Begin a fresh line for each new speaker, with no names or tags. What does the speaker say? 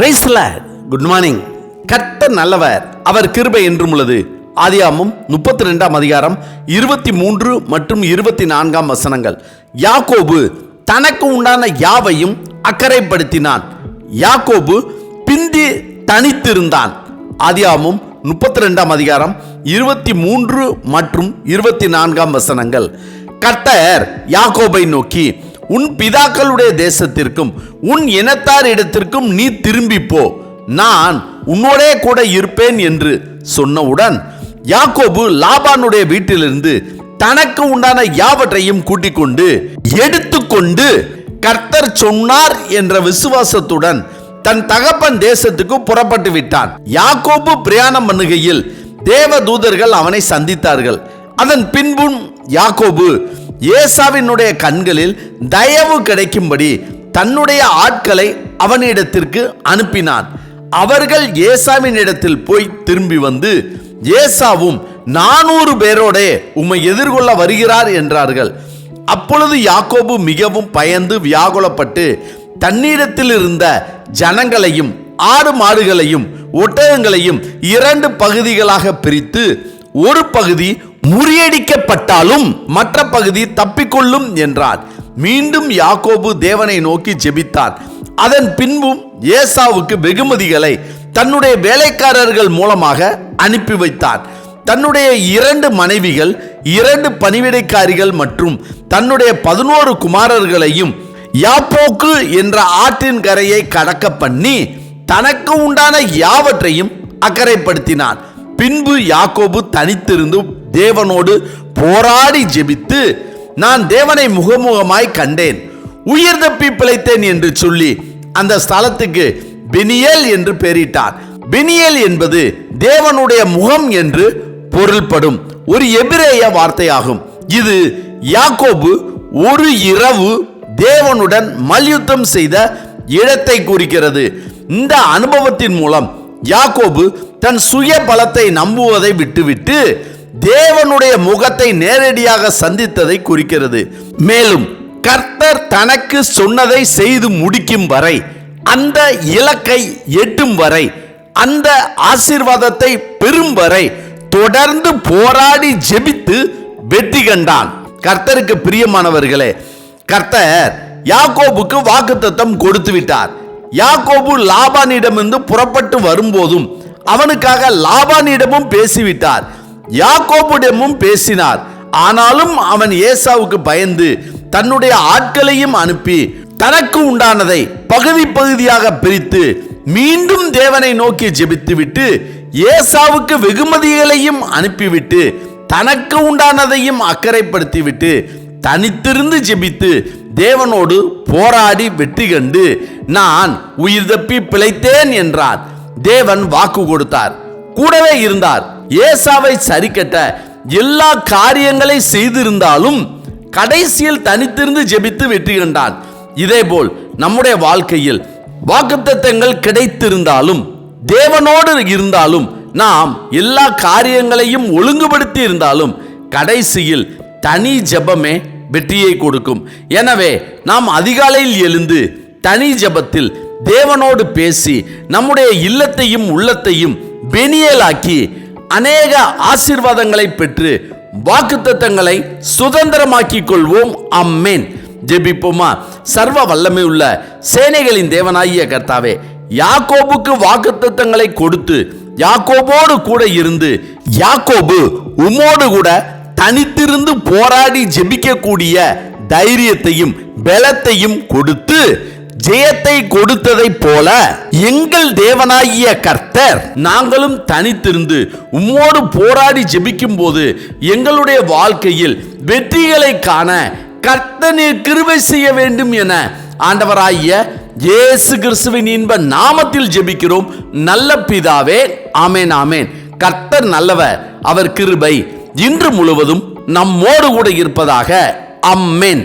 பிரைஸ்ல good morning கர்த்தர் நல்லவர். அவர் கிருபை என்றும் உள்ளது. ஆதியாமம் முப்பத்தி ரெண்டாம் அதிகாரம் இருபத்தி மூன்று மற்றும் இருபத்தி நான்காம் வசனங்கள். யாக்கோபு தனக்கு உண்டான யாவையும் அக்கறைப்படுத்தினான். யாக்கோபு பிந்தி தனித்திருந்தான். ஆதியாமும் முப்பத்தி ரெண்டாம் அதிகாரம் இருபத்தி மூன்று மற்றும் இருபத்தி நான்காம் வசனங்கள். கர்த்தர் யாக்கோபை நோக்கி உன் பிதாக்களுடைய தேசத்திற்கும் உன் இனத்தார் இடத்திற்கும் நீ திரும்பி போ நான் உன்னோடே கூட இருப்பேன் என்று சொன்னவுடன் யாக்கோபு லாபானுடைய வீட்டிலிருந்து தனக்கு உண்டான யாவற்றையும் கூட்டிக் கொண்டு எடுத்துக்கொண்டு கர்த்தர் சொன்னார் என்ற விசுவாசத்துடன் தன் தகப்பன் தேசத்துக்கு புறப்பட்டு விட்டான். யாக்கோபு பிரயாணம் பண்ணுகையில் தேவ தூதர்கள் அவனை சந்தித்தார்கள். அதன் பின்பும் யாக்கோபு ஏசாவினுடைய கண்களில் தயவு கிடைக்கும்படி தன்னுடைய ஆட்களை அவனிடத்திற்கு அனுப்பினான் அவர்கள் ஏசாவின் இடத்தில் போய் திரும்பி வந்து ஏசாவும் நானூறு பேரோடே உம்மை எதிர்கொள்ள வருகிறார் என்றார்கள். அப்பொழுது யாக்கோபு மிகவும் பயந்து வியாகுலப்பட்டு தன்னிடத்தில் இருந்த ஜனங்களையும் ஆடு மாடுகளையும் ஒட்டகங்களையும் இரண்டு பகுதிகளாக பிரித்து ஒரு பகுதி முறியடிக்கப்பட்டாலும் மற்ற பகுதி தப்பிக்கொள்ளும் என்றார். மீண்டும் யாக்கோபு தேவனை நோக்கி ஜெபித்தார். அதன் பின்பும் ஏசாவுக்கு வெகுமதிகளை தன்னுடைய வேலைக்காரர்கள் மூலமாக அனுப்பி வைத்தார். தன்னுடைய இரண்டு மனைவிகள் இரண்டு பணிவிடைக்காரிகள் மற்றும் தன்னுடைய பதினோரு குமாரர்களையும் யாப்போக்கு என்ற ஆற்றின் கரையை கடக்க பண்ணி தனக்கு உண்டான யாவற்றையும் அக்கறைப்படுத்தினான் பின்பு யாக்கோபு தனித்திருந்து தேவனோடு போராடி ஜெபித்து நான் தேவனை முகமுகமாய் கண்டேன். உயிர் தப்பி பிழைத்தேன் என்று சொல்லி அந்த ஸ்தலத்துக்கு பினியல் என்று பெயரிட்டார். பினியல் என்பது தேவனுடைய முகம் என்று பொருள்படும் ஒரு எபிரேய வார்த்தையாகும். இது யாக்கோபு ஒரு இரவு தேவனுடன் மல்யுத்தம் செய்த இடத்தை குறிக்கிறது. இந்த அனுபவத்தின் மூலம் யாக்கோபு தன் சுய பலத்தை நம்புவதை விட்டுவிட்டு தேவனுடைய முகத்தை நேரடியாக சந்தித்ததை குறிக்கிறது. மேலும் கர்த்தர் தனக்கு சொன்னதை செய்து முடிக்கும் வரை அந்த இலக்கை எட்டும் வரை அந்த ஆசீர்வாதத்தை பெறும் வரை தொடர்ந்து போராடி ஜெபித்து வெற்றி கண்டான். கர்த்தருக்கு பிரியமானவர்களே கர்த்தர் யாக்கோபுக்கு வாக்குத்தத்தம் கொடுத்து விட்டார். யாக்கோபு லாபானிடமிருந்து புறப்பட்டு வரும்போதும் அவனுக்காக லாபானிடமும் பேசிவிட்டார். யாக்கோபுடமும் பேசினார். ஆனாலும் அவன் ஏசாவுக்கு பயந்து தன்னுடைய ஆட்களையும் அனுப்பி தனக்கு உண்டானதை பகுதி பகுதியாக பிரித்து மீண்டும் தேவனை நோக்கி ஜெபித்துவிட்டு ஏசாவுக்கு வெகுமதிகளையும் அனுப்பிவிட்டு தனக்கு உண்டானதையும் அக்கறைப்படுத்திவிட்டு தனித்திருந்து ஜெபித்து தேவனோடு போராடி வெற்றி கண்டு நான் உயிர் தப்பி பிழைத்தேன் என்றார். தேவன் வாக்கு கொடுத்தார். கூடவே இருந்தார். ஏசாவை சரிக்கட்ட எல்லா காரியங்களை செய்திருந்தாலும் கடைசியில் தனித்திருந்து ஜெபித்து வெற்றி கண்டான் இதேபோல் நம்முடைய வாழ்க்கையில் வாக்குத்தத்தங்கள் கிடைத்திருந்தாலும் தேவனோடு இருந்தாலும் நாம் எல்லா காரியங்களையும் ஒழுங்குபடுத்தி இருந்தாலும் கடைசியில் தனி ஜெபமே வெற்றியை கொடுக்கும். எனவே நாம் அதிகாலையில் எழுந்து தனி ஜெபத்தில் தேவனோடு பேசி நம்முடைய இல்லத்தையும் உள்ளத்தையும் பெனியலாக்கி அநேக ஆசீர்வாதங்களை பெற்று வாக்குத்தத்தங்களை சுதந்திரமாக்கிக் கொள்வோம் அம்மேன் ஜெபிப்போமா? சர்வ வல்லமை உள்ள சேனைகளின் தேவனாகிய கர்த்தாவே யாக்கோபுக்கு வாக்குத்தத்தங்களை கொடுத்து யாக்கோபோடு கூட இருந்து யாக்கோபு உம்மோடு கூட தனித்திருந்து போராடி ஜெபிக்கக்கூடிய தைரியத்தையும் பலத்தையும் கொடுத்து ஜெயத்தை கொடுத்ததைப் போல எங்கள் தேவனாகிய கர்த்தர் நாங்களும் தனித்திருந்து உம்மோடு போராடி ஜெபிக்கும் போது எங்களுடைய வாழ்க்கையில் வெற்றிகளை காண கர்த்தனீர் கிருபை செய்ய வேண்டும் என ஆண்டவராகிய இயேசு கிறிஸ்துவின் இன்ப நாமத்தில் ஜெபிக்கிறோம். நல்ல பிதாவே ஆமேன் ஆமேன். கர்த்தர் நல்லவர் அவர் கிருபை இன்று முழுவதும் நம்மோடு கூட இருப்பதாக. அம்மேன்